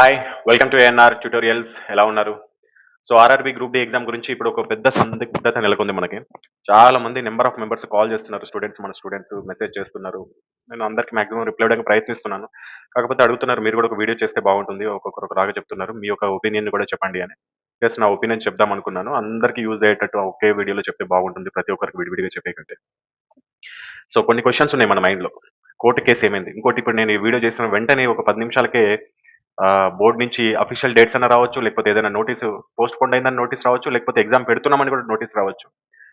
Hi welcome to ANR tutorials ఎలా ఉన్నారు? So RRB group D exam గురించి ఇప్పుడు ఒక పెద్ద సందిగ్ధత నెలకొంది మనకి. చాలా మంది నెంబర్ ఆఫ్ మెంబర్స్ కాల్ చేస్తున్నారు స్టూడెంట్స్ మన స్టూడెంట్స్ మెసేజ్ చేస్తున్నారు. నేను అందరికి మాక్సిమం రిప్లై ఇవ్వడానికి ప్రయత్నిస్తున్నాను. కాకపోతే అడుగుతున్నారు మీరు కూడా ఒక వీడియో చేస్తే బాగుంటుంది ఒక్కొక్కరు రాగా చెప్తున్నారు మీ యొక్క ఒపీనియన్ కూడా చెప్పండి అని. జస్ట్ నా ఒపీనియన్ చెప్దాం అనుకున్నాను. అందరికీ యూజ్ అయ్యేటట్టు ఒకే వీడియోలో చెప్తే బాగుంటుంది ప్రతి ఒక్కరికి విడివిడిగా చెప్పే కంటే. సో కొన్ని క్వశ్చన్స్ ఉన్నాయి మన మైండ్లో కోర్టు కేసు ఏమైంది? ఇంకోటి ఇప్పుడు నేను ఈ వీడియో చేసిన వెంటనే ఒక పది నిమిషాలకే బోర్డు నుంచి అఫీషియల్ డేట్స్ అన్న రావచ్చు లేకపోతే ఏదైనా నోటీసు పోస్ట్ పోన్ అయిందని నోటీస్ రావచ్చు లేకపోతే ఎగ్జామ్ పెడుతున్నామని కూడా నోటీస్ రావచ్చు.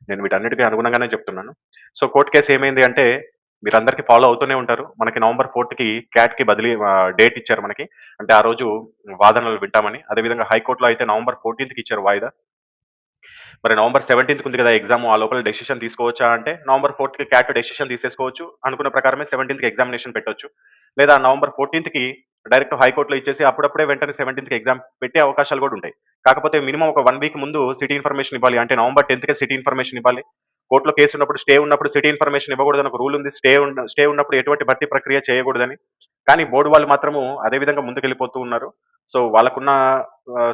నేను వీటన్నిటికీ అనుగుణంగానే చెప్తున్నాను. సో కోర్టు కేసు ఏమైంది అంటే మీరందరికీ ఫాలో అవుతూనే ఉంటారు. మనకి నవంబర్ ఫోర్త్కి క్యాట్కి బదిలీ డేట్ ఇచ్చారు మనకి. అంటే ఆ రోజు వాదనలు వింటామని. అదేవిధంగా హైకోర్టులో అయితే నవంబర్ ఫోర్టీన్త్కి ఇచ్చారు వాయిదా. మరి నవంబర్ సెవెంటీన్త్ ఉంది కదా ఎగ్జామ్ ఆ లోపల డెసిషన్ తీసుకోవచ్చా అంటే నవంబర్ ఫోర్త్కి క్యాట్ డెసిషన్ తీసేసుకోవచ్చు అనుకున్న ప్రకారమే సెవెంటీన్త్కి ఎగ్జామినేషన్ పెట్టొచ్చు. లేదా నవంబర్ ఫోర్టీన్త్కి డైరెక్ట్ హైకోర్టులో ఇచ్చేసి అప్పుడప్పుడే వెంటనే సెవెంటీన్త్కి ఎగ్జామ్ పెట్టే అవకాశాలు కూడా ఉంటాయి. కాకపోతే మినిమం ఒక వన్ వీక్ ముందు సిటీ ఇన్ఫర్మేషన్ ఇవ్వాలి. అంటే నవంబర్ టెన్త్కి సిటీ ఇన్ఫర్మేషన్ ఇవ్వాలి. కోర్టులో కేసు ఉన్నప్పుడు స్టే ఉన్నప్పుడు సిటీ ఇన్ఫర్మేషన్ ఇవ్వకూడదని ఒక రూల్ ఉంది. స్టే ఉన్న స్టే ఉన్నప్పుడు ఎటువంటి భర్తీ ప్రక్రియ చేయకూడదని. కానీ బోర్డు వాళ్ళు మాత్రము అదే విధంగా ముందుకెళ్ళిపోతూ ఉన్నారు. సో వాళ్ళకున్న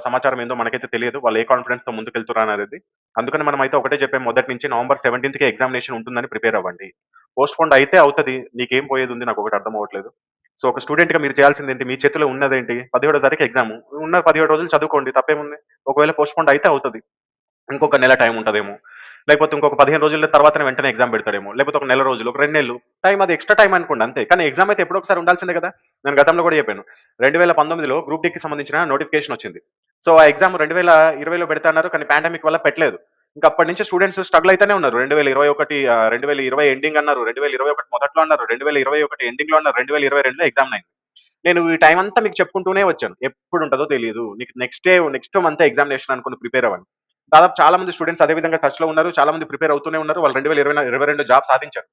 సమాచారం ఏందో మనకైతే తెలియదు. వాళ్ళు ఏ కాన్ఫిడెన్స్తో ముందుకెళ్తున్నారు అనేది అందుకని మనం అయితే ఒకటే చెప్పాము మొదటి నుంచి నవంబర్ సెవెంటీన్త్కి ఎగ్జామినేషన్ ఉంటుందని ప్రిపేర్ అవ్వండి. పోస్ట్ పోన్ అయితే అవుతుంది. నీకేం పోయేది ఉంది నాకు ఒకటి అర్థం అవ్వట్లేదు. సో ఒక స్టూడెంట్గా మీరు చేయాల్సింది ఏంటి మీ చేతిలో ఉన్నదేంటి? పదిహేడో తారీఖు ఎగ్జామ్ ఉన్న పదిహేడు రోజులు చదువుకోండి తప్పేముంది? ఒకవేళ పోస్ట్పోండ్ అయితే అవుతుంది. ఇంకొక నెల టైం ఉంటుందేమో. లేకపోతే ఇంకొక పదిహేను రోజుల తర్వాత వెంటనే ఎగ్జామ్ పెడతాడేమో. లేకపోతే ఒక నెల రోజులు ఒక రెండు నెలలు. టైం అది ఎక్స్ట్రా టైం అనుకోండి అంతే. కానీ ఎగ్జామ్ అయితే ఎప్పుడో ఒకసారి ఉండాల్సిందే కదా? నేను గతంలో కూడా చెప్పాను. రెండు వేల పంతొమ్మిదిలో గ్రూప్ డికి సంబంధించిన నోటిఫికేషన్ వచ్చింది. సో ఆ ఎగ్జామ్ రెండు వేల ఇరవైలో పెడతా అన్నారు కానీ పాండమిక్ వల్ల పెట్టలేదు. ఇంకా అప్పటి నుంచి స్టూడెంట్స్ స్ట్రగుల్ అయితేనే ఉన్నారు. రెండు వేల ఇరవై ఒకటి రెండు వేల ఇరవై ఎండింగ్ అన్నారు. రెండు వేల ఇరవై ఒకటి మొదట్లో అన్నారు. రెండు వేల ఇరవై ఒకటి ఎండింగ్లో అన్నారు. రెండు వేల ఇరవై రెండులో ఎగ్జామ్ అయింది. నేను ఈ టైం అంతా మీకు చెప్పుకుంటూనే వచ్చాను. ఎప్పుడు ఉంటుందో తెలియదు నీకు next day next month examination అనుకుని ప్రిపేర్ అవ్వండి దాదాపు చాలా మంది స్టూడెంట్స్ అదే విధంగా టచ్లో ఉన్నారు. చాలా మంది ప్రిపేర్ అవుతూనే ఉన్నారు. వాళ్ళు రెండు వేల ఇరవై ఇరవై రెండు జాబ్ సాధించారు.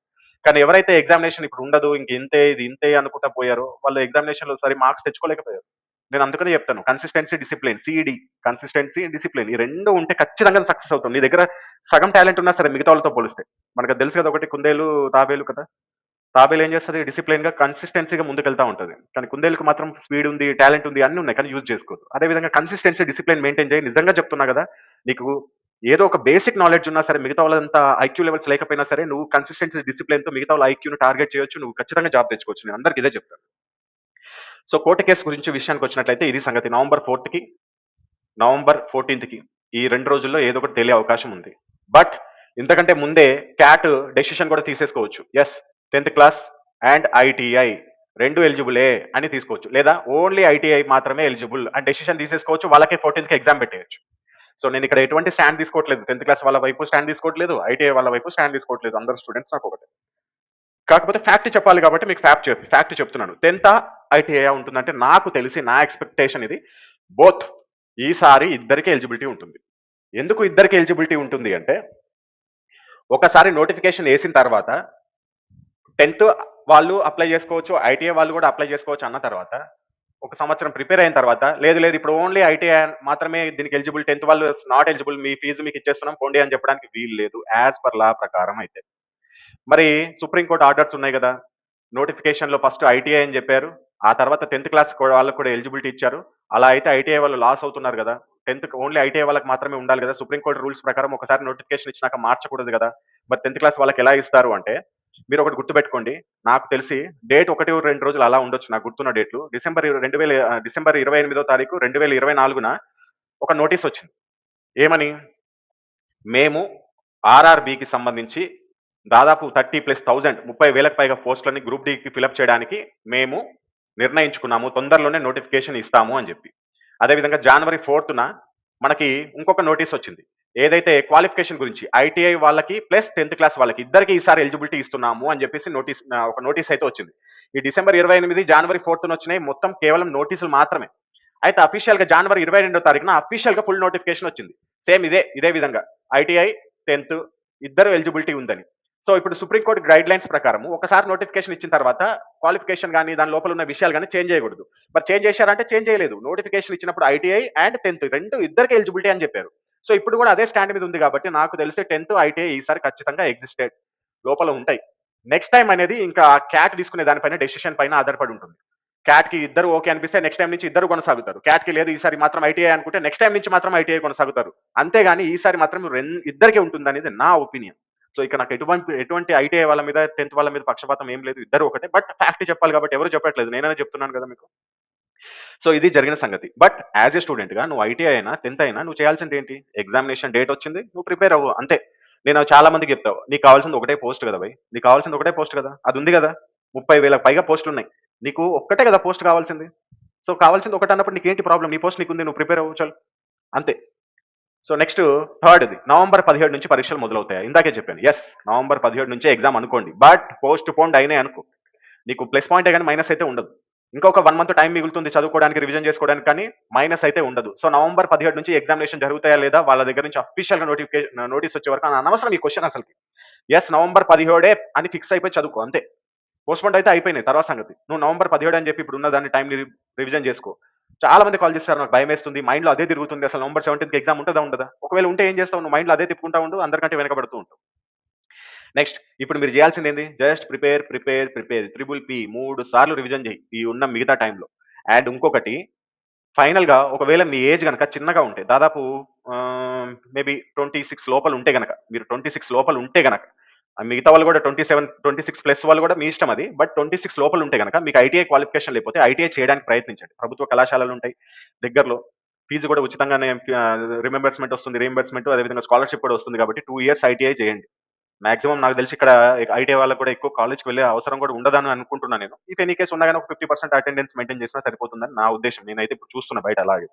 కానీ ఎవరైతే ఎగ్జామినేషన్ ఇప్పుడు ఉండదు ఇంక ఇంతే ఇది ఇంతే అనుకుంటా పోయారో వాళ్ళు ఎగ్జామినేషన్లో సరి మార్క్స్ తెచ్చుకోలేకపోయారు. నేను అందుకనే చెప్తాను. Consistency discipline CED consistency discipline ఈ రెండు ఉంటే ఖచ్చితంగా సక్సెస్ అవుతుంది నీ దగ్గర సగం టాలెంట్ ఉన్నా సరే మిగతా వాళ్ళతో పోలిస్తే. మనకు తెలుసు కదా ఒకటి కుందేలు తాబేలు కదా. తాబేలు ఏం చేస్తుంది? డిసిప్లిన్గా కన్సిస్టెన్సీగా ముందుకెళ్తా ఉంటుంది. కానీ కుందేలుకు మాత్రం స్పీడ్ ఉంది టాలెంట్ ఉంది అన్ని ఉన్నాయి. కానీ యూజ్ చేసుకోదు. అదే విధంగా కన్సిస్టెన్సీ డిసిప్లిన్ మెయింటైన్ చేయి. నిజంగా చెప్తున్నా కదా నీకు ఏదో ఒక బేసిక్ నాలెడ్జ్ ఉన్నా సరే మిగతా వాళ్ళంతా ఐక్యూ లెవెల్స్ లేకపోయినా సరే నువ్వు కన్సిస్టెన్సీ డిసిప్లిన్తో మిగతా వాళ్ళ ఐక్యూను టార్గెట్ చేయొచ్చు. నువ్వు ఖచ్చితంగా జాబ్ తెచ్చుకోవచ్చు. నేను అందరికి ఇదే చెప్తాను. సో కోర్టు కేసు గురించి విషయానికి వచ్చినట్లయితే ఇది సంగతి. నవంబర్ ఫోర్త్కి నవంబర్ ఫోర్టీన్త్కి ఈ రెండు రోజుల్లో ఏదో ఒకటి తెలియ అవకాశం ఉంది. బట్ ఇంతకంటే ముందే క్యాట్ డెసిషన్ కూడా తీసేసుకోవచ్చు. Yes tenth class and ITI రెండు ఎలిజిబులే అని తీసుకోవచ్చు. లేదా ఓన్లీ ఐటీఐ మాత్రమే ఎలిజిబుల్. అని డెసిషన్ తీసేసుకోవచ్చు. వాళ్ళకే ఫోర్టీన్త్కి ఎగ్జామ్ పెట్టేయచ్చు. సో నేను ఇక్కడ ఎటువంటి స్టాండ్ తీసుకోవట్లేదు. టెన్త్ క్లాస్ వాళ్ళ వైపు స్టాండ్ తీసుకోవట్లేదు. ఐటీఐ వాళ్ళ వైపు స్టాండ్ తీసుకోవట్లేదు. అందరు స్టూడెంట్స్ నాకు ఒకటి. కాకపోతే ఫ్యాక్ట్ చెప్పాలి కాబట్టి మీకు ఫ్యాక్ట్ చెప్పి ఫ్యాక్ట్ చెప్తున్నాను. టెన్త్ ఐటీఐ ఉంటుందంటే నాకు తెలిసి నా ఎక్స్పెక్టేషన్ ఇది బోత్ ఈసారి ఇద్దరికి ఎలిజిబిలిటీ ఉంటుంది. ఎందుకు ఇద్దరికి ఎలిజిబిలిటీ ఉంటుంది అంటే ఒకసారి నోటిఫికేషన్ వేసిన తర్వాత టెన్త్ వాళ్ళు అప్లై చేసుకోవచ్చు ఐటీఐ వాళ్ళు కూడా అప్లై చేసుకోవచ్చు అన్న తర్వాత ఒక సంవత్సరం ప్రిపేర్ అయిన తర్వాత లేదు లేదు ఇప్పుడు ఓన్లీ ఐటీఐ మాత్రమే దీనికి ఎలిజిబుల్ టెన్త్ వాళ్ళు నాట్ ఎలిజిబుల్ మీ ఫీజు మీకు ఇచ్చేస్తున్నాం పోండి అని చెప్పడానికి వీలు లేదు యాజ్ పర్ లా ప్రకారం అయితే. మరి సుప్రీంకోర్టు ఆర్డర్స్ ఉన్నాయి కదా. నోటిఫికేషన్లో ఫస్ట్ ఐటీఐ అని చెప్పారు. ఆ తర్వాత టెన్త్ క్లాస్ వాళ్ళకు కూడా ఎలిజిబిలిటీ ఇచ్చారు. అలా అయితే ఐటీఐ వాళ్ళు లాస్ అవుతున్నారు కదా. టెన్త్ ఓన్లీ ఐటీఐ వాళ్ళకి మాత్రమే ఉండాలి కదా. సుప్రీంకోర్టు రూల్స్ ప్రకారం ఒకసారి నోటిఫికేషన్ ఇచ్చినాక మార్చకూడదు కదా. మరి టెన్త్ క్లాస్ వాళ్ళకి ఎలా ఇస్తారు అంటే మీరు ఒకటి గుర్తుపెట్టుకోండి. నాకు తెలిసి డేట్ ఒకటి రెండు రోజులు అలా ఉండొచ్చు నాకు గుర్తున్న డేట్లు. డిసెంబర్ ఇరవై- రెండు వేల డిసెంబర్ ఇరవై ఎనిమిదో తారీఖు రెండు వేల ఇరవై నాలుగున ఒక నోటీస్ వచ్చింది. ఏమని? మేము ఆర్ఆర్బికి సంబంధించి దాదాపు థర్టీ ప్లస్ థౌజండ్ ముప్పై వేలకు పైగా పోస్టులని గ్రూప్ డికి ఫిలప్ చేయడానికి మేము నిర్ణయించుకున్నాము తొందరలోనే నోటిఫికేషన్ ఇస్తాము అని చెప్పి. అదేవిధంగా జనవరి ఫోర్త్న మనకి ఇంకొక నోటీస్ వచ్చింది. ఏదైతే క్వాలిఫికేషన్ గురించి ఐటీఐ వాళ్ళకి ప్లస్ టెన్త్ క్లాస్ వాళ్ళకి ఇద్దరికి ఈసారి ఎలిజిబిలిటీ ఇస్తున్నాము అని చెప్పేసి నోటీస్ ఒక నోటీస్ అయితే వచ్చింది. ఈ డిసెంబర్ ఇరవై ఎనిమిది జనవరి ఫోర్త్న వచ్చినాయి మొత్తం కేవలం నోటీసులు మాత్రమే. అయితే అఫీషియల్గా జనవరి ఇరవై రెండో తారీఖున అఫీషియల్గా ఫుల్ నోటిఫికేషన్ వచ్చింది. సేమ్ ఇదే ఇదే విధంగా. ఐటీఐ టెన్త్ ఇద్దరు ఎలిజిబిలిటీ ఉందని. సో ఇప్పుడు సుప్రీంకోర్టు గైడ్ లైన్స్ ప్రకారం ఒకసారి నోటిఫికేషన్ ఇచ్చిన తర్వాత క్వాలిఫికేషన్ కానీ దాని లోపల ఉన్న విషయాలు కానీ చేంజ్ చేయకూడదు. మరి చేంజ్ చేశారంటే చేంజ్ చేయలేదు. నోటిఫికేషన్ ఇచ్చినప్పుడు ఐటీఐ అండ్ టెన్త్ రెండు ఇద్దరికి ఎలిజిబిలిటీ అని చెప్పారు. సో ఇప్పుడు కూడా అదే స్టాండ్ మీద ఉంది కాబట్టి నాకు తెలిసి టెన్త్ ఐటీఐ ఈసారి ఖచ్చితంగా ఎగ్జిస్టెడ్ లోపల ఉంటాయి. నెక్స్ట్ టైం అనేది ఇంకా క్యాట్ తీసుకునే దానిపైన డెసిషన్ పైన ఆధారపడి ఉంటుంది. క్యాట్కి ఇద్దరు ఓకే అనిపిస్తే నెక్స్ట్ టైం నుంచి ఇద్దరు కొనసాగుతారు. క్యాట్కి లేదు ఈసారి మాత్రం ఐటీఐ అనుకుంటే నెక్స్ట్ టైం నుంచి మాత్రం ఐటీఐ కొనసాగుతారు. అంతేగాని ఈసారి మాత్రం రెండు ఇద్దరికి ఉంటుంది అనేది నా ఒపీనియన్ సో ఇక్కడ నాకు ఎటువంటి ఎటువంటి ఐటీఐ వాళ్ళ మీద టెన్త్ వాళ్ళ మీద పక్షపాతం ఏం లేదు. ఇద్దరు ఒకటే. బట్ ఫ్యాక్ట్ చెప్పాలి కాబట్టి ఎవరు చెప్పట్లేదు. నేనైనా చెప్తున్నాను కదా మీకు. సో ఇది జరిగిన సంగతి. బట్ యాజ్ ఏ స్టూడెంట్గా నువ్వు ఐటీఐ అయినా టెన్త్ అయినా నువ్వు చేయాల్సింది ఏంటి? ఎగ్జామినేషన్ డేట్ వచ్చింది నువ్వు ప్రిపేర్ అవ్వు. అంతే. నేను చాలా మందికి చెప్తావు నీకు కావాల్సింది ఒకటే పోస్ట్ కదా భయ్. నీకు కావాల్సింది ఒకటే పోస్ట్ కదా. అది ఉంది కదా. ముప్పై వేలకు పైగా పోస్టులు ఉన్నాయి. నీకు ఒక్కటే కదా పోస్ట్ కావాల్సింది. సో కావాల్సింది ఒకటి అన్నప్పుడు నీకేంటి ప్రాబ్లం నీ పోస్ట్ నీకు ఉంది నువ్వు ప్రిపేర్ అవ్వచ్చు అంతే. సో నెక్స్ట్ థర్డ్ ఇది. నవంబర్ పదిహేడు నుంచి పరీక్షలు మొదలవుతాయి? ఇందాకే చెప్పాను. ఎస్ నవంబర్ పదిహేడు నుంచి ఎగ్జామ్ అనుకోండి. బట్ పోస్ట్ పోండ్ అయినాయి అనుకో. నీకు ప్లస్ పాయింట్ కానీ మైనస్ అయితే ఉండదు. ఇంకొక వన్ మంత్ టైం మిగులుతుంది చదువుకోవడానికి రివిజన్ చేసుకోవడానికి కానీ మైనస్ అయితే ఉండదు. సో నవంబర్ పదిహేడు నుంచి ఎగ్జామినేషన్ జరుగుతాయా లేదా? వాళ్ళ దగ్గర నుంచి అఫీషియల్గా నోటిఫికేషన్ నోటీస్ వచ్చే వరకు అనవసరం ఈ క్వశ్చన్ అసలుకి. ఎస్ నవంబర్ పదిహేడే అని ఫిక్స్ అయిపోయి చదువుకో అంతే. పోస్ట్పోండ్ అయితే అయిపోయినాయి తర్వాత సంగతి. నువ్వు నవంబర్ పదిహేడు అని చెప్పి ఇప్పుడు ఉన్న దాన్ని టైం రివిజన్ చేసుకో. చాలా మంది కాల్ చేస్తారు నాకు భయం వేస్తుంది మైండ్లో అదే తిరుగుతుంది అసలు నవంబర్ సెవెంటీన్కి ఎగ్జామ్ ఉంటుందా ఉండదా? ఒకవేళ ఉంటే ఏం చేస్తావు? నువ్వు మైండ్లో అదే తిప్పుకుంటా ఉండు అందరికంటే వెనకబడుతూ ఉంటావు నెక్స్ట్ ఇప్పుడు మీరు చేయాల్సింది ఏంది? Just prepare prepare prepare triple P మూడు సార్లు రివిజన్ చేయి ఈ ఉన్న మిగతా టైంలో అండ్ ఇంకొకటి ఫైనల్గా ఒకవేళ మీ ఏజ్ కనుక చిన్నగా ఉంటే దాదాపు మేబీ ట్వంటీ సిక్స్ లోపల ఉంటే గనక మీరు ట్వంటీ సిక్స్ లోపల ఉంటే గనక మిగతా వాళ్ళు కూడా twenty seven twenty six plus వాళ్ళు కూడా మీ ఇష్టం అది. బట్ ట్వంటీ సిక్స్ లోపల ఉంటే కనుక మీకు ఐటీఐ క్వాలిఫికేషన్ లేకపోతే ఐటీఐ చేయడానికి ప్రయత్నించండి. ప్రభుత్వ కళాశాలలు ఉంటాయి దగ్గరలో. ఫీజు కూడా ఉచితంగానే రిమెంబర్స్మెంట్ వస్తుంది రిమెంబర్స్మెంట్ అదేవిధంగా స్కాలర్షిప్ కూడా వస్తుంది కాబట్టి టూ ఇయర్స్ ఐటీఐ చేయండి. మాక్సిమం నాకు తెలిసి ఇక్కడ ఐటీఐ వాళ్ళకి కూడా ఎక్కువ కాలేజ్కి వెళ్ళే అవసరం కూడా ఉండదని అనుకుంటున్నాను నేను. ఇఫ్ ఎనీ కేసు ఉన్నా కానీ ఒక ఫిఫ్టీ పర్సెంట్ అటెండెన్స్ మెయింటైన్ చేసినా సరిపోతుందని నా ఉద్దేశం. నేనైతే ఇప్పుడు చూస్తున్నా బయట అలాగే.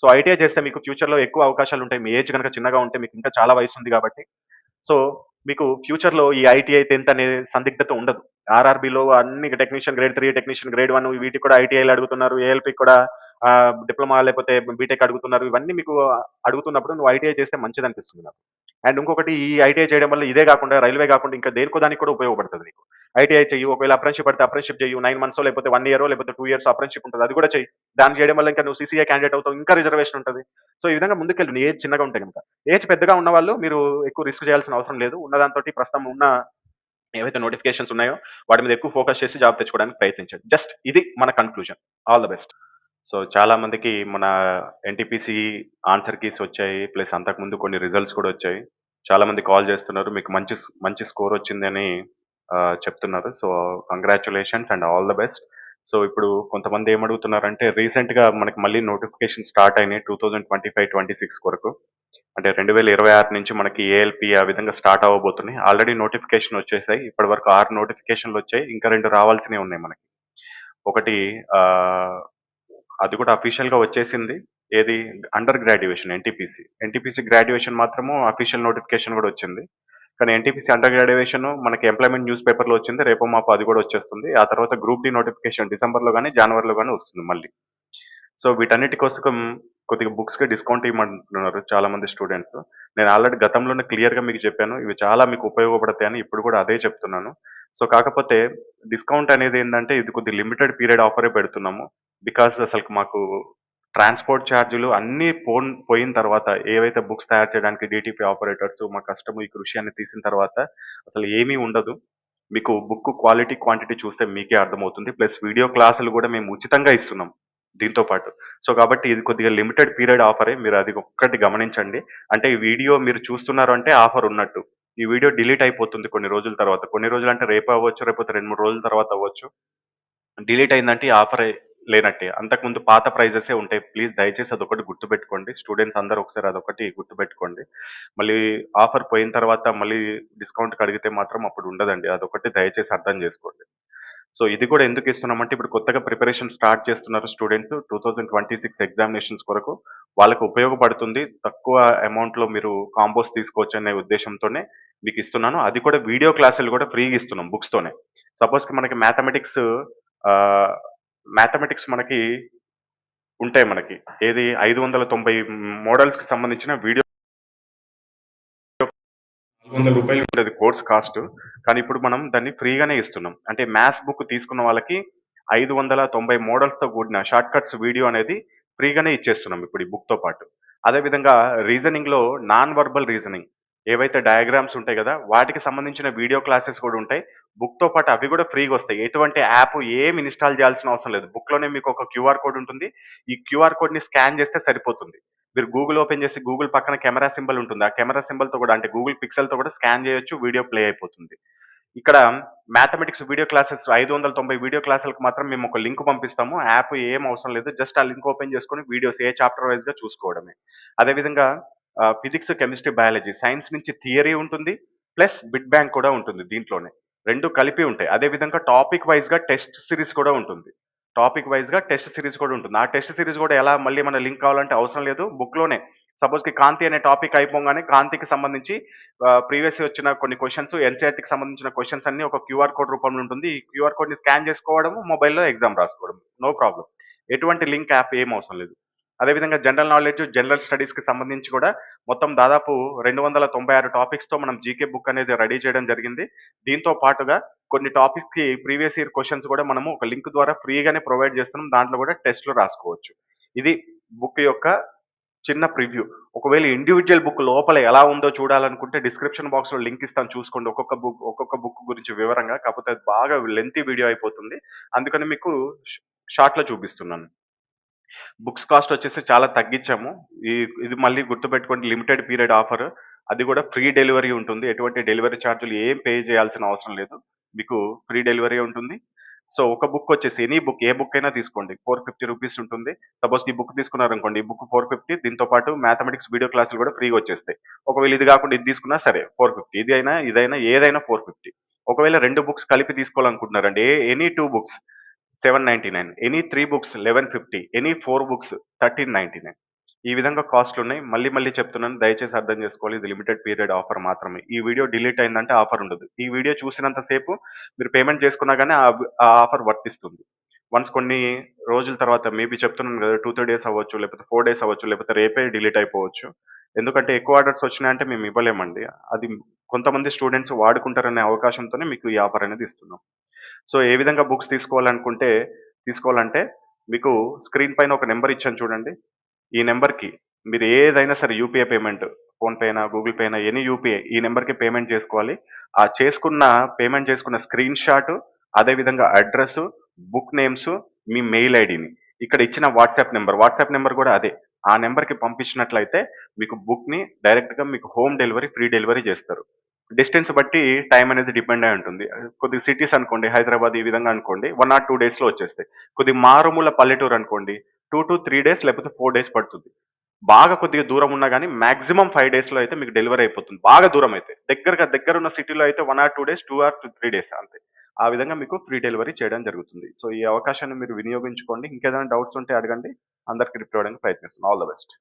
సో ఐటీఐ చేస్తే మీకు ఫ్యూచర్లో ఎక్కువ అవకాశాలు ఉంటాయి. మీ ఏజ్ కనుక చిన్నగా ఉంటే మీకు ఇంకా చాలా వయసు ఉంది కాబట్టి. సో మీకు ఫ్యూచర్లో ఈ ఐటీఐ టెన్త్ అనే సందిగ్ధత ఉండదు. ఆర్ఆర్బిలో అన్ని technician grade three technician grade one వీటికి కూడా ఐటీఐలు అడుగుతున్నారు. ఏఎల్పి కూడా డిప్లొమా లేకపోతే బీటెక్ అడుగుతున్నారు. ఇవన్నీ మీకు అడుగుతున్నప్పుడు నువ్వు ఐటీఐ చేస్తే మంచిది అనిపిస్తుంది నాకు. అండ్ ఇంకొకటి ఈ ఐటీఐ చేయడం వల్ల ఇదే కాకుండా రైల్వే కాకుండా ఇంకా దేనికో దానికి కూడా ఉపయోగపడుతుంది నీకు. ఐటీఐ చెయ్యి ఒకవేళ అప్రెన్షిప్ పడితే అప్రెన్షిప్ చెయ్యి నైన్ మంత్స్ లేకపోతే వన్ ఇయర్ లేకపోతే టూ ఇయర్స్ అప్రెన్షిప్ ఉంటుంది. అది కూడా చెయ్యి. దాన్ని చేయడం వల్ల ఇంకా నువ్వు సీసీఐ క్యాండిడేట్ అవుతావు ఇంకా రిజర్వేషన్ ఉంటుంది. సో ఈ విధంగా ముందుకెళ్ళి. ఏజ్ చిన్నగా ఉంటాయి కనుక. ఏజ్ పెద్దగా ఉన్న వాళ్ళు మీరు ఎక్కువ రిస్క్ చేయాల్సిన అవసరం లేదు. ఉన్న దాంతో ప్రస్తుతం ఉన్న ఏవైతే నోటిఫికేషన్స్ ఉన్నాయో వాటి మీద ఎక్కువ ఫోకస్ చేసి జాబ్ తెచ్చుకోవడానికి ప్రయత్నించండి. జస్ట్ ఇది మన conclusion all the best so చాలా మందికి మన ఎన్టీపీసీ ఆన్సర్ కీస్ వచ్చాయి. ప్లస్ అంతకుముందు కొన్ని రిజల్ట్స్ కూడా వచ్చాయి. చాలా మంది కాల్ చేస్తున్నారు. మీకు మంచి మంచి స్కోర్ వచ్చిందని చెప్తున్నారు. So congratulations and all the best so ఇప్పుడు కొంతమంది ఏమడుగుతున్నారంటే రీసెంట్గా మనకి మళ్ళీ నోటిఫికేషన్ స్టార్ట్ అయినాయి two thousand twenty five twenty six కొరకు. అంటే రెండు వేల ఇరవై ఆరు నుంచి మనకి ఏఎల్పి ఆ విధంగా స్టార్ట్ అవ్వబోతున్నాయి. ఆల్రెడీ నోటిఫికేషన్ వచ్చేసాయి. ఇప్పటి వరకు ఆరు నోటిఫికేషన్లు వచ్చాయి. ఇంకా రెండు రావాల్సినవి ఉన్నాయి మనకి. ఒకటి అది కూడా అఫీషియల్గా వచ్చేసింది. ఏది? Under graduation NTPC NTPC graduation మాత్రము అఫీషియల్ నోటిఫికేషన్ కూడా వచ్చింది. కానీ ఎన్టీపీసీ అండర్ గ్రాడ్యుయేషన్ మనకి ఎంప్లాయ్మెంట్ న్యూస్ పేపర్లో వచ్చింది. రేపు మాపు అది కూడా వచ్చేస్తుంది. ఆ తర్వాత గ్రూప్ డి నోటిఫికేషన్ డిసెంబర్లో కానీ జనవరిలో కానీ వస్తుంది మళ్ళీ. సో వీటన్నిటి కోసం కొద్దిగా బుక్స్కి కి డిస్కౌంట్ ఇవ్వమంటున్నారు చాలా మంది స్టూడెంట్స్ నేను ఆల్రెడీ గతంలోనే క్లియర్గా మీకు చెప్పాను. ఇవి చాలా మీకు ఉపయోగపడతాయని ఇప్పుడు కూడా అదే చెప్తున్నాను. సో కాకపోతే డిస్కౌంట్ అనేది ఏంటంటే ఇది కొద్ది లిమిటెడ్ పీరియడ్ ఆఫరే పెడుతున్నాము. బికాస్ అసలు మాకు ట్రాన్స్పోర్ట్ ఛార్జీలు అన్నీ పోన్ పోయిన తర్వాత ఏవైతే బుక్స్ తయారు చేయడానికి డిటిపి ఆపరేటర్స్ మా కష్టము ఈ కృషి తీసిన తర్వాత అసలు ఏమీ ఉండదు. మీకు బుక్ క్వాలిటీ క్వాంటిటీ చూస్తే మీకే అర్థమవుతుంది. ప్లస్ వీడియో క్లాసులు కూడా మేము ఉచితంగా ఇస్తున్నాం దీంతో పాటు. సో కాబట్టి ఇది కొద్దిగా లిమిటెడ్ పీరియడ్ ఆఫరే మీరు అది ఒక్కటి గమనించండి. అంటే ఈ వీడియో మీరు చూస్తున్నారు అంటే ఆఫర్ ఉన్నట్టు. ఈ వీడియో డిలీట్ అయిపోతుంది కొన్ని రోజుల తర్వాత. కొన్ని రోజులు అంటే రేపు అవ్వచ్చు రేపు రెండు మూడు రోజుల తర్వాత అవ్వచ్చు. డిలీట్ అయిందంటే ఈ ఆఫర్ లేనట్టే. అంతకుముందు పాత ప్రైజెసే ఉంటాయి. ప్లీజ్ దయచేసి అదొకటి గుర్తుపెట్టుకోండి. స్టూడెంట్స్ అందరూ ఒకసారి అదొకటి గుర్తుపెట్టుకోండి. మళ్ళీ ఆఫర్ పోయిన తర్వాత మళ్ళీ డిస్కౌంట్ అడిగితే మాత్రం అప్పుడు ఉండదండి. అదొకటి దయచేసి అర్థం చేసుకోండి. సో ఇది కూడా ఎందుకు ఇస్తున్నామంటే ఇప్పుడు కొత్తగా ప్రిపరేషన్ స్టార్ట్ చేస్తున్నారు students. Two thousand twenty six examinations కొరకు వాళ్ళకు ఉపయోగపడుతుంది. తక్కువ అమౌంట్లో మీరు కాంబోస్ తీసుకోవచ్చు అనే ఉద్దేశంతోనే మీకు ఇస్తున్నాను. అది కూడా వీడియో క్లాసులు కూడా ఫ్రీగా ఇస్తున్నాం బుక్స్తోనే సపోజ్కి సపోజ్ మనకి మ్యాథమెటిక్స్ మ్యాథమెటిక్స్ మనకి ఉంటాయి మనకి. ఏది ఐదు వందల తొంభై మోడల్స్కి సంబంధించిన వీడియో వందల రూపాయలు ఉండేది కోర్స్ కాస్ట్. కానీ ఇప్పుడు మనం దాన్ని ఫ్రీగానే ఇస్తున్నాం. అంటే మ్యాథ్స్ బుక్ తీసుకున్న వాళ్ళకి ఐదు వందల తొంభై మోడల్స్తో కూడిన షార్ట్ కట్స్ వీడియో అనేది ఫ్రీగానే ఇచ్చేస్తున్నాం ఇప్పుడు ఈ బుక్తో పాటు. అదే విధంగా రీజనింగ్లో నాన్ వర్బల్ రీజనింగ్. ఏవైతే డయాగ్రామ్స్ ఉంటాయి కదా వాటికి సంబంధించిన వీడియో క్లాసెస్ కూడా ఉంటాయి. బుక్‌తో పాటు అవి కూడా ఫ్రీగా వస్తాయి ఎటువంటి యాప్ ఏమి ఇన్‌స్టాల్ చేయాల్సిన అవసరం లేదు. బుక్‌లోనే మీకు ఒక క్యూఆర్ కోడ్ ఉంటుంది. ఈ క్యూఆర్ కోడ్‌ని స్కాన్ చేస్తే సరిపోతుంది. మీరు గూగుల్ ఓపెన్ చేసి గూగుల్ పక్కన కెమెరా సింబల్ ఉంటుంది. ఆ కెమెరా సింబల్‌తో కూడా అంటే గూగుల్ పిక్సెల్‌తో కూడా స్కాన్ చేయొచ్చు. వీడియో ప్లే అయిపోతుంది. ఇక్కడ మ్యాథమెటిక్స్ వీడియో క్లాసెస్ 590 వీడియో క్లాసులకు మాత్రం మేము ఒక లింక్ పంపిస్తాము. యాప్ ఏం అవసరం లేదు. జస్ట్ ఆ లింక్ ఓపెన్ చేసుకొని వీడియోస్ ఏ చాప్టర్ వైస్‌గా చూసుకోవడమే. అదే విధంగా ఫిజిక్స్, కెమిస్ట్రీ, బయాలజీ సైన్స్ నుంచి థియరీ ఉంటుంది. ప్లస్ బిడ్ బ్యాంక్ కూడా ఉంటుంది దీంట్లోనే. రెండు కలిపి ఉంటాయి. అదే విధంగా టాపిక్ వైస్‌గా టెస్ట్ సిరీస్ కూడా ఉంటుంది. టాపిక్ వైజ్గా టెస్ట్ సిరీస్ కూడా ఉంటుంది. ఆ టెస్ట్ సిరీస్ కూడా ఎలా మళ్ళీ మన లింక్ కావాలంటే అవసరం లేదు. బుక్‌లోనే సపోజ్‌కి కాంతి అనే టాపిక్ అయిపోగానే కాంతికి సంబంధించి ప్రీవియస్ వచ్చిన కొన్ని క్వశ్చన్స్ ఎన్సీఆర్టీకి సంబంధించిన క్వశ్చన్స్ అన్ని ఒక క్యూఆర్ కోడ్ రూపంలో ఉంటుంది. ఈ క్యూఆర్ కోడ్‌ని స్కాన్ చేసుకోవడము, మొబైల్‌లో ఎగ్జామ్ రాసుకోవడం. No problem. ఎటువంటి లింక్ యాప్ ఏం అవసరం లేదు. అదే విధంగా జనరల్ నాలెడ్జ్, జనరల్ స్టడీస్‌కి సంబంధించి కూడా మొత్తం దాదాపు 296 టాపిక్స్‌తో మనం జీకే బుక్ అనేది రెడీ చేయడం జరిగింది. దీంతో పాటుగా కొన్ని టాపిక్స్కి ప్రీవియస్ ఇయర్ క్వశ్చన్స్ కూడా మనము ఒక లింక్ ద్వారా ఫ్రీగానే ప్రొవైడ్ చేస్తున్నాం. దాంట్లో కూడా టెస్ట్‌లు రాసుకోవచ్చు. ఇది బుక్ యొక్క చిన్న ప్రివ్యూ. ఒకవేళ ఇండివిజువల్ బుక్ లోపల ఎలా ఉందో చూడాలనుకుంటే డిస్క్రిప్షన్ బాక్స్‌లో లింక్ ఇస్తాను చూసుకోండి. ఒక్కొక్క బుక్ ఒక్కొక్క బుక్ గురించి వివరంగా. కాకపోతే అది బాగా లెంతీ వీడియో అయిపోతుంది. అందుకని మీకు షార్ట్‌లో చూపిస్తున్నాను. బుక్స్ కాస్ట్ వచ్చేసి చాలా తగ్గించాము. ఈ ఇది మళ్ళీ గుర్తుపెట్టుకోండి లిమిటెడ్ పీరియడ్ ఆఫర్. అది కూడా ఫ్రీ డెలివరీ ఉంటుంది. ఎటువంటి డెలివరీ ఛార్జీలు ఏం పే చేయాల్సిన అవసరం లేదు. మీకు ఫ్రీ డెలివరీ ఉంటుంది. సో, ఒక బుక్ వచ్చేసి ఎనీ బుక్ ఏ బుక్ అయినా తీసుకోండి. 450 రూపీస్ ఉంటుంది. సపోజ్ ఈ బుక్ తీసుకున్నారనుకోండి. ఈ బుక్ 450 దీంతో పాటు మ్యాథమెటిక్స్ వీడియో క్లాసులు కూడా ఫ్రీగా వచ్చేస్తాయి. ఒకవేళ ఇది కాకుండా ఇది తీసుకున్నా సరే 450 ఇది అయినా, ఇదైనా ఏదైనా 450. ఒకవేళ రెండు బుక్స్ కలిపి తీసుకోవాలనుకుంటున్నారండి. ఏ any two books 799 any three books 1150 any four books 1399 ఈ విధంగా కాస్ట్‌లున్నాయి. మళ్ళీ మళ్ళీ చెప్తున్నాను. దయచేసి అర్థం చేసుకోవాలి. ఇది లిమిటెడ్ పీరియడ్ ఆఫర్ మాత్రమే. ఈ వీడియో డిలీట్ అయిందంటే ఆఫర్ ఉండదు. ఈ వీడియో చూసినంత సేపు మీరు పేమెంట్ చేసుకున్నా కానీ ఆ ఆఫర్ వర్తిస్తుంది. వన్స్ కొన్ని రోజుల తర్వాత మేబీ చెప్తున్నాను కదా! 2, 3 డేస్ అవ్వచ్చు. లేకపోతే ఫోర్ డేస్ అవ్వచ్చు. లేకపోతే రేపే డిలీట్ అయిపోవచ్చు. ఎందుకంటే ఎక్కువ ఆర్డర్స్ వచ్చినాయంటే మేము ఇవ్వలేమండి. అది కొంతమంది స్టూడెంట్స్ వాడుకుంటారనే అవకాశంతోనే మీకు ఈ ఆఫర్ అనేది ఇస్తున్నాం. సో, ఏ విధంగా బుక్స్ తీసుకోవాలనుకుంటే తీసుకోవాలంటే మీకు స్క్రీన్ పైన ఒక నెంబర్ ఇచ్చాను చూడండి. ఈ నెంబర్కి మీరు ఏదైనా సరే యూపీఐ పేమెంట్ ఫోన్‌పే అయినా, గూగుల్ పే అయినా ఎనీ యూపీఐ ఈ నెంబర్కి పేమెంట్ చేసుకోవాలి. ఆ చేసుకున్న పేమెంట్ చేసుకున్న స్క్రీన్ షాట్ అదే విధంగా బుక్ నేమ్స్, మీ మెయిల్ ఐడిని ఇక్కడ ఇచ్చిన వాట్సాప్ నెంబర్ వాట్సాప్ నెంబర్ కూడా అదే. ఆ నెంబర్కి పంపించినట్లయితే మీకు బుక్‌ని డైరెక్ట్‌గా మీకు హోమ్ డెలివరీ, ఫ్రీ డెలివరీ చేస్తారు. డిస్టెన్స్ బట్టి టైం అనేది డిపెండ్ అయి ఉంటుంది. కొద్దిగా సిటీస్ అనుకోండి హైదరాబాద్ ఈ విధంగా అనుకోండి వన్ ఆర్ టూ డేస్‌లో వచ్చేస్తాయి. కొద్దిగా మారుమూల పల్లెటూరు అనుకోండి 2-3 డేస్ లేకపోతే ఫోర్ డేస్ పడుతుంది. బాగా కొద్దిగా దూరం ఉన్నా కానీ మాక్సిమం ఫైవ్ డేస్‌లో అయితే మీకు డెలివరీ అయిపోతుంది. బాగా దూరం అయితే. దగ్గరగా దగ్గరున్న సిటీలో అయితే one or two days, two or three days అంతే. ఆ విధంగా మీకు ఫ్రీ డెలివరీ చేయడం జరుగుతుంది. సో, ఈ అవకాశాన్ని మీరు వినియోగించుకోండి. ఇంకేదైనా డౌట్స్ ఉంటే అడగండి. అందరికి రిప్లై అవ్వడానికి ప్రయత్నిస్తున్నాను ఆల్ ద బెస్ట్.